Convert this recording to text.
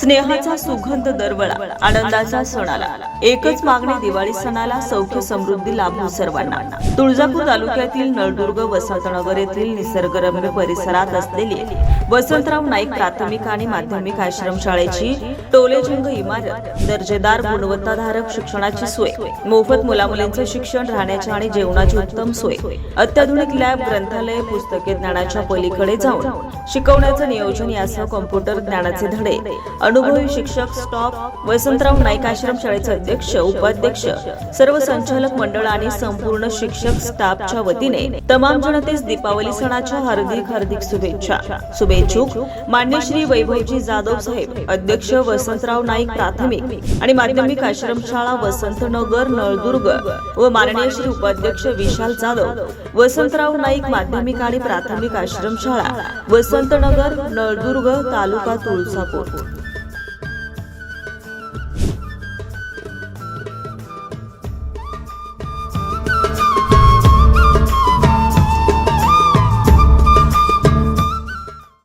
स्नेहाचा सुगंध दरवळा आनंदाचा सण आला एकच मागणी दिवाळी सणाला सौख्य समृद्धी लाभो सर्वांना. तुळजापूर तालुक्यातील नळदुर्ग वसंतनगर येथील निसर्गरम्य परिसरात असलेली वसंतराव नाईक प्राथमिक आणि माध्यमिक आश्रमशाळेची टोलेजंग इमारत दर्जेदार गुणवत्ताधारक शिक्षणाची सोय मोफत मुलामुलींचं शिक्षण राहण्याची आणि जेवणाची उत्तम सोय. अत्याधुनिक लॅब ग्रंथालय पुस्तके ज्ञानाच्या पलीकडे जाऊन शिकवण्याचं नियोजन यासह कॉम्प्युटर ज्ञानाचे धडे अनुभवी शिक्षक स्टॉप वसंतराव नाईक आश्रम शाळेचे अध्यक्ष उपाध्यक्ष सर्व संचालक मंडळ आणि संपूर्ण शिक्षक स्टाफच्या वतीने तमाम जनतेस दीपावली सणाच्या हार्दिक हार्दिक शुभेच्छा. शुभेच्छुक मान्य श्री वैभवजी जाधव साहेब अध्यक्ष वसंतराव नाईक प्राथमिक आणि माध्यमिक आश्रम शाळा वसंतनगर नळदुर्ग व माननीय श्री उपाध्यक्ष विशाल जाधव वसंतराव नाईक माध्यमिक आणि प्राथमिक आश्रमशाळा वसंतनगर नळदुर्ग तालुका तुळजापूर.